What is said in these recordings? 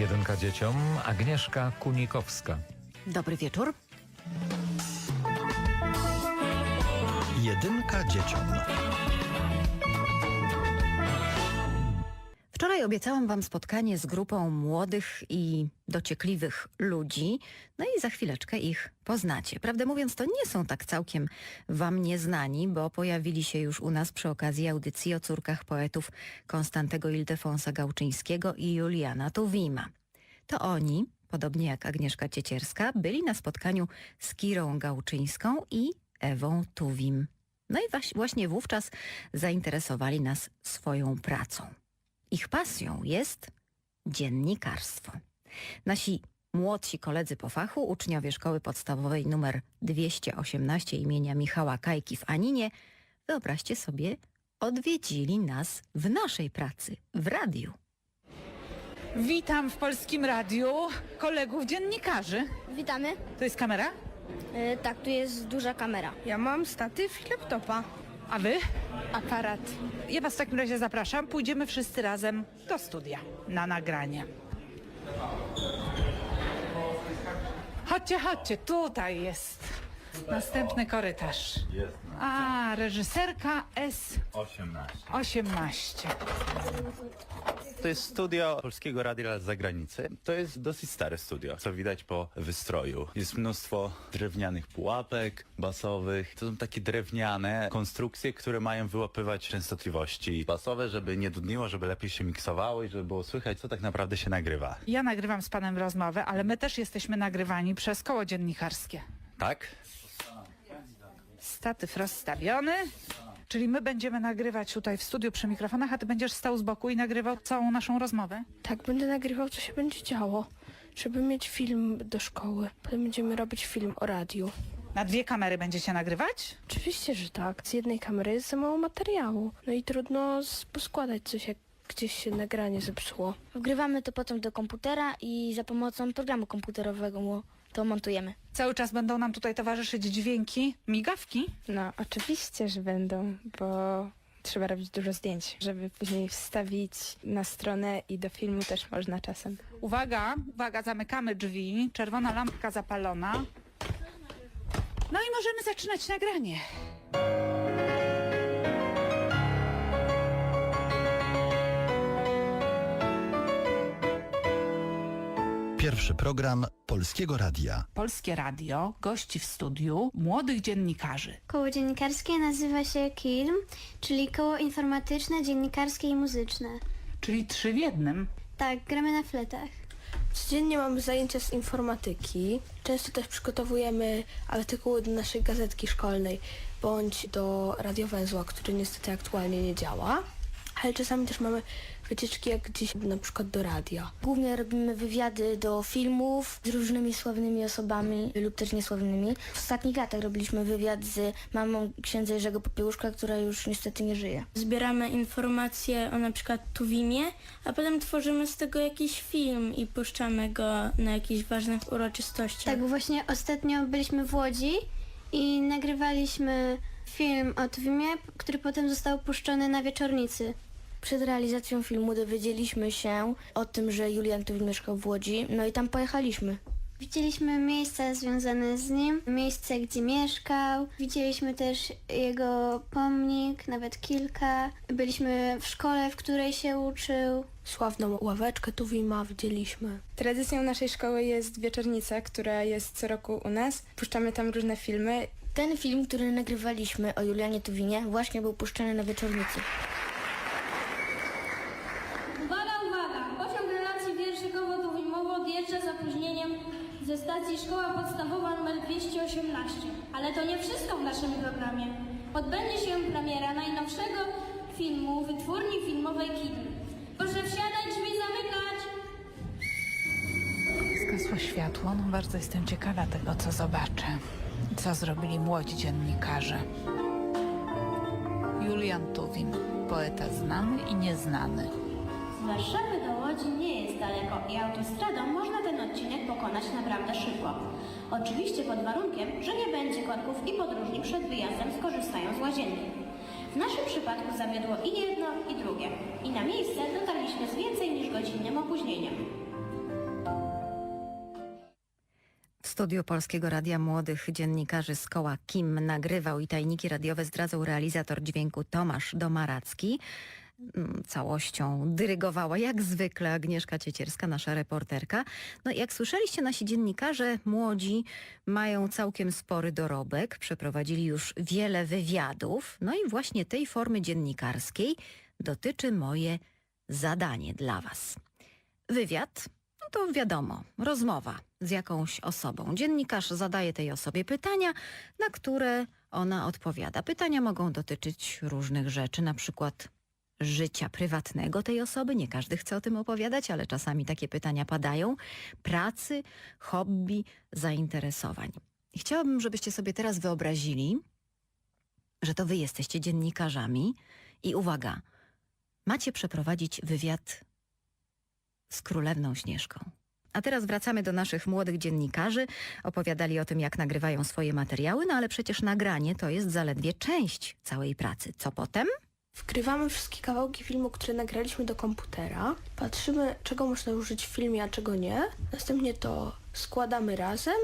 Jedynka dzieciom, Agnieszka Kunikowska. Dobry wieczór. Jedynka dzieciom. Wczoraj obiecałam Wam spotkanie z grupą młodych i dociekliwych ludzi, no i za chwileczkę ich poznacie. Prawdę mówiąc, to nie są tak całkiem Wam nieznani, bo pojawili się już u nas przy okazji audycji o córkach poetów Konstantego Ildefonsa Gałczyńskiego i Juliana Tuwima. To oni, podobnie jak Agnieszka Ciecierska, byli na spotkaniu z Kirą Gałczyńską i Ewą Tuwim. No i właśnie wówczas zainteresowali nas swoją pracą. Ich pasją jest dziennikarstwo. Nasi młodsi koledzy po fachu, uczniowie szkoły podstawowej nr 218 imienia Michała Kajki w Aninie, wyobraźcie sobie, odwiedzili nas w naszej pracy, w radiu. Witam w Polskim Radiu kolegów dziennikarzy. Witamy. To jest kamera? E, tak, tu jest duża kamera. Ja mam statyw i laptopa. A wy? Aparat. Ja was w takim razie zapraszam. Pójdziemy wszyscy razem do studia na nagranie. Chodźcie, chodźcie, tutaj jest następny korytarz. A, reżyserka S18. To jest studio Polskiego Radia z zagranicy. To jest dosyć stare studio, co widać po wystroju. Jest mnóstwo drewnianych pułapek basowych. To są takie drewniane konstrukcje, które mają wyłapywać częstotliwości basowe, żeby nie dudniło, żeby lepiej się miksowało i żeby było słychać, co tak naprawdę się nagrywa. Ja nagrywam z panem rozmowę, ale my też jesteśmy nagrywani przez koło dziennikarskie. Tak? Statyw rozstawiony. Czyli my będziemy nagrywać tutaj w studiu przy mikrofonach, a ty będziesz stał z boku i nagrywał całą naszą rozmowę? Tak, będę nagrywał, co się będzie działo. Żeby mieć film do szkoły. Potem będziemy robić film o radiu. Na dwie kamery będziecie nagrywać? Oczywiście, że tak. Z jednej kamery jest za mało materiału. No i trudno poskładać coś, jak gdzieś się nagranie zepsuło. Wgrywamy to potem do komputera i za pomocą programu komputerowego to montujemy. Cały czas będą nam tutaj towarzyszyć dźwięki, migawki. No, oczywiście, że będą, bo trzeba robić dużo zdjęć, żeby później wstawić na stronę i do filmu też można czasem. Uwaga, uwaga, zamykamy drzwi, czerwona lampka zapalona. No i możemy zaczynać nagranie. Pierwszy program Polskiego Radia. Polskie Radio gości w studiu młodych dziennikarzy. Koło dziennikarskie nazywa się KILM, czyli Koło Informatyczne, Dziennikarskie i Muzyczne. Czyli trzy w jednym. Tak, gramy na fletach. Codziennie mamy zajęcia z informatyki. Często też przygotowujemy artykuły do naszej gazetki szkolnej bądź do radiowęzła, który niestety aktualnie nie działa. Ale czasami też mamy wycieczki jak gdzieś na przykład do radia. Głównie robimy wywiady do filmów z różnymi sławnymi osobami lub też niesławnymi. W ostatnich latach robiliśmy wywiad z mamą księdza Jerzego Popiełuszka, która już niestety nie żyje. Zbieramy informacje o na przykład Tuwimie, a potem tworzymy z tego jakiś film i puszczamy go na jakichś ważnych uroczystościach. Tak, bo właśnie ostatnio byliśmy w Łodzi i nagrywaliśmy film o Twimie, który potem został puszczony na wieczornicy. Przed realizacją filmu dowiedzieliśmy się o tym, że Julian Tuwim mieszkał w Łodzi, no i tam pojechaliśmy. Widzieliśmy miejsca związane z nim, miejsce, gdzie mieszkał. Widzieliśmy też jego pomnik, nawet kilka. Byliśmy w szkole, w której się uczył. Sławną ławeczkę Tuwima widzieliśmy. Tradycją naszej szkoły jest wieczornica, która jest co roku u nas. Puszczamy tam różne filmy. Ten film, który nagrywaliśmy o Julianie Tuwinie, właśnie był puszczany na wieczornicy. Uwaga, uwaga! Pociąg relacji wierszykowo-tuwimowo odjeżdża z opóźnieniem ze stacji Szkoła Podstawowa nr 218. Ale to nie wszystko w naszym programie. Odbędzie się premiera najnowszego filmu wytwórni filmowej Kidl. Proszę wsiadać, drzwi zamykać! Zgasło światło, no bardzo jestem ciekawa tego, co zobaczę. Co zrobili młodzi dziennikarze. Julian Tuwim, poeta znany i nieznany. Z Warszawy do Łodzi nie jest daleko i autostradą można odcinek pokonać naprawdę szybko. Oczywiście pod warunkiem, że nie będzie korków i podróżni przed wyjazdem skorzystają z łazienki. W naszym przypadku zawiodło i jedno, i drugie. I na miejsce dotarliśmy z więcej niż godzinnym opóźnieniem. W studiu Polskiego Radia Młodych dziennikarzy z koła KIM nagrywał i tajniki radiowe zdradzał realizator dźwięku Tomasz Domaracki. Mm, Całością dyrygowała jak zwykle Agnieszka Ciecierska, nasza reporterka. No jak słyszeliście, nasi dziennikarze młodzi mają całkiem spory dorobek, przeprowadzili już wiele wywiadów. No i właśnie tej formy dziennikarskiej dotyczy moje zadanie dla Was. Wywiad no to wiadomo, rozmowa z jakąś osobą. Dziennikarz zadaje tej osobie pytania, na które ona odpowiada. Pytania mogą dotyczyć różnych rzeczy, na przykład życia prywatnego tej osoby. Nie każdy chce o tym opowiadać, ale czasami takie pytania padają. Pracy, hobby, zainteresowań. Chciałabym, żebyście sobie teraz wyobrazili, że to wy jesteście dziennikarzami i uwaga, macie przeprowadzić wywiad z królewną Śnieżką. A teraz wracamy do naszych młodych dziennikarzy. Opowiadali o tym, jak nagrywają swoje materiały, no ale przecież nagranie to jest zaledwie część całej pracy. Co potem? Wgrywamy wszystkie kawałki filmu, które nagraliśmy do komputera. Patrzymy, czego można użyć w filmie, a czego nie. Następnie to składamy razem.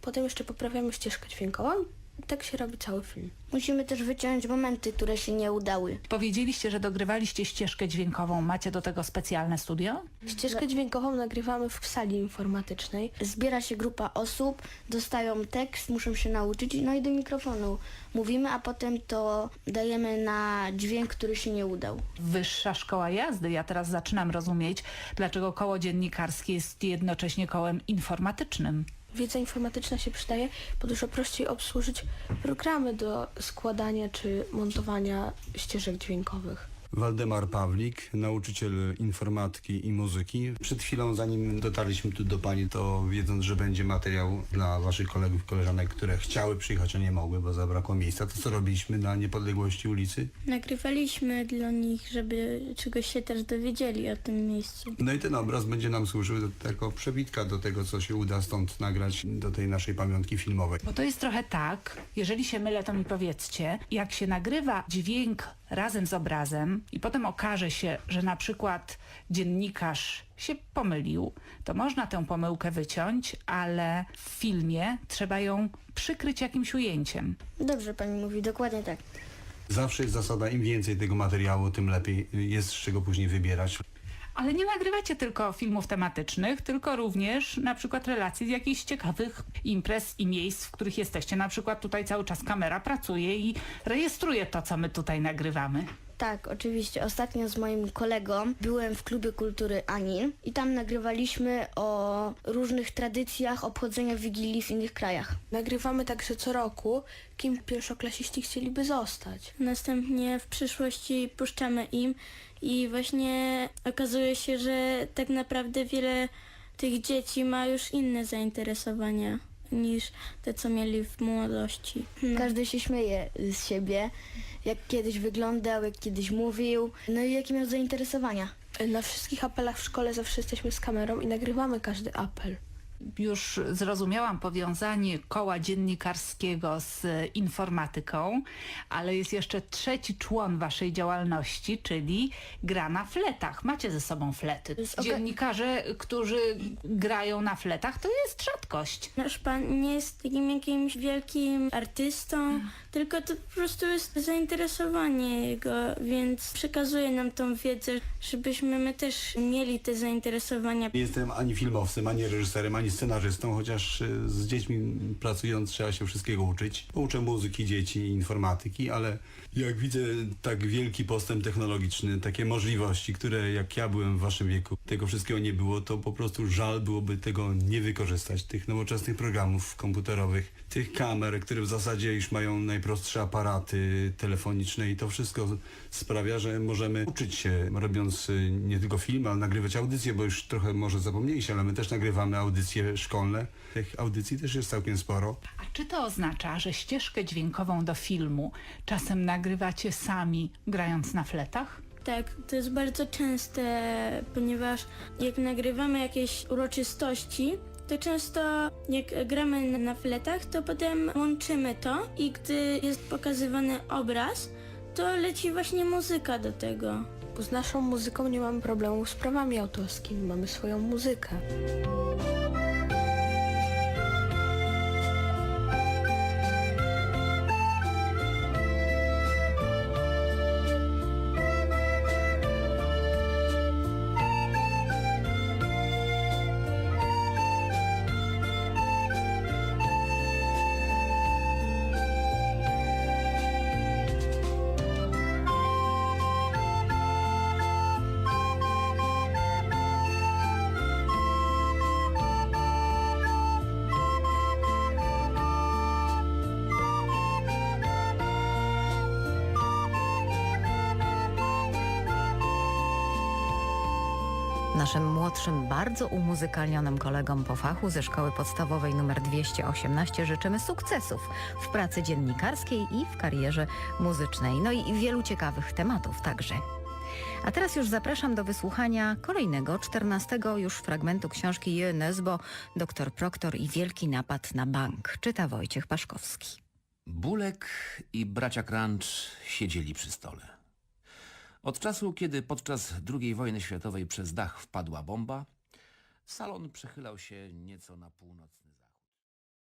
Potem jeszcze poprawiamy ścieżkę dźwiękową. I tak się robi cały film. Musimy też wyciąć momenty, które się nie udały. Powiedzieliście, że dogrywaliście ścieżkę dźwiękową. Macie do tego specjalne studio? Ścieżkę dźwiękową nagrywamy w sali informatycznej. Zbiera się grupa osób, dostają tekst, muszą się nauczyć, no i do mikrofonu mówimy, a potem to dajemy na dźwięk, który się nie udał. Wyższa szkoła jazdy. Ja teraz zaczynam rozumieć, dlaczego koło dziennikarskie jest jednocześnie kołem informatycznym. Wiedza informatyczna się przydaje, bo dużo prościej obsłużyć programy do składania czy montowania ścieżek dźwiękowych. Waldemar Pawlik, nauczyciel informatyki i muzyki. Przed chwilą, zanim dotarliśmy tu do Pani, to wiedząc, że będzie materiał dla Waszych kolegów i koleżanek, które chciały przyjechać, a nie mogły, bo zabrakło miejsca, to co robiliśmy na niepodległości ulicy? Nagrywaliśmy dla nich, żeby czegoś się też dowiedzieli o tym miejscu. No i ten obraz będzie nam służył jako przebitka do tego, co się uda stąd nagrać do tej naszej pamiątki filmowej. Bo to jest trochę tak, jeżeli się mylę, to mi powiedzcie, jak się nagrywa dźwięk razem z obrazem i potem okaże się, że na przykład dziennikarz się pomylił, to można tę pomyłkę wyciąć, ale w filmie trzeba ją przykryć jakimś ujęciem. Dobrze pani mówi, dokładnie tak. Zawsze jest zasada, im więcej tego materiału, tym lepiej jest z czego później wybierać. Ale nie nagrywacie tylko filmów tematycznych, tylko również na przykład relacji z jakichś ciekawych imprez i miejsc, w których jesteście. Na przykład tutaj cały czas kamera pracuje i rejestruje to, co my tutaj nagrywamy. Tak, oczywiście. Ostatnio z moim kolegą byłem w klubie kultury Anil i tam nagrywaliśmy o różnych tradycjach obchodzenia Wigilii w innych krajach. Nagrywamy także co roku, kim pierwszoklasiści chcieliby zostać. Następnie w przyszłości puszczamy im i właśnie okazuje się, że tak naprawdę wiele tych dzieci ma już inne zainteresowania niż te, co mieli w młodości. No. Każdy się śmieje z siebie, jak kiedyś wyglądał, jak kiedyś mówił, no i jakie miał zainteresowania. Na wszystkich apelach w szkole zawsze jesteśmy z kamerą i nagrywamy każdy apel. Już zrozumiałam powiązanie koła dziennikarskiego z informatyką, ale jest jeszcze trzeci człon waszej działalności, czyli gra na fletach. Macie ze sobą flety. Dziennikarze, którzy grają na fletach, to jest rzadkość. Nasz pan nie jest takim jakimś wielkim artystą, tylko to po prostu jest zainteresowanie jego, więc przekazuje nam tą wiedzę, żebyśmy my też mieli te zainteresowania. Nie jestem ani filmowcem, ani reżyserem, ani scenarzystą, chociaż y, z dziećmi pracując trzeba się wszystkiego uczyć. Uczę muzyki dzieci informatyki, ale jak widzę tak wielki postęp technologiczny, takie możliwości, które jak ja byłem w waszym wieku, tego wszystkiego nie było, to po prostu żal byłoby tego nie wykorzystać, tych nowoczesnych programów komputerowych, tych kamer, które w zasadzie już mają najprostsze aparaty telefoniczne i to wszystko sprawia, że możemy uczyć się, robiąc y, nie tylko film, ale nagrywać audycje, bo już trochę może zapomnieliście, ale my też nagrywamy audycje szkolne. Tych audycji też jest całkiem sporo. A czy to oznacza, że ścieżkę dźwiękową do filmu czasem nagrywacie sami, grając na fletach? Tak, to jest bardzo częste, ponieważ jak nagrywamy jakieś uroczystości, to często jak gramy na- fletach, to potem łączymy to i gdy jest pokazywany obraz, to leci właśnie muzyka do tego. Bo z naszą muzyką nie mamy problemu z prawami autorskimi, mamy swoją muzykę. Naszym młodszym, bardzo umuzykalnionym kolegom po fachu ze szkoły podstawowej nr 218 życzymy sukcesów w pracy dziennikarskiej i w karierze muzycznej. No i wielu ciekawych tematów także. A teraz już zapraszam do wysłuchania kolejnego, czternastego już fragmentu książki Jönes, bo Dr Proktor i Wielki Napad na Bank. Czyta Wojciech Paszkowski. Bulek i bracia Crunch siedzieli przy stole. Od czasu, kiedy podczas II wojny światowej przez dach wpadła bomba, salon przechylał się nieco na północ.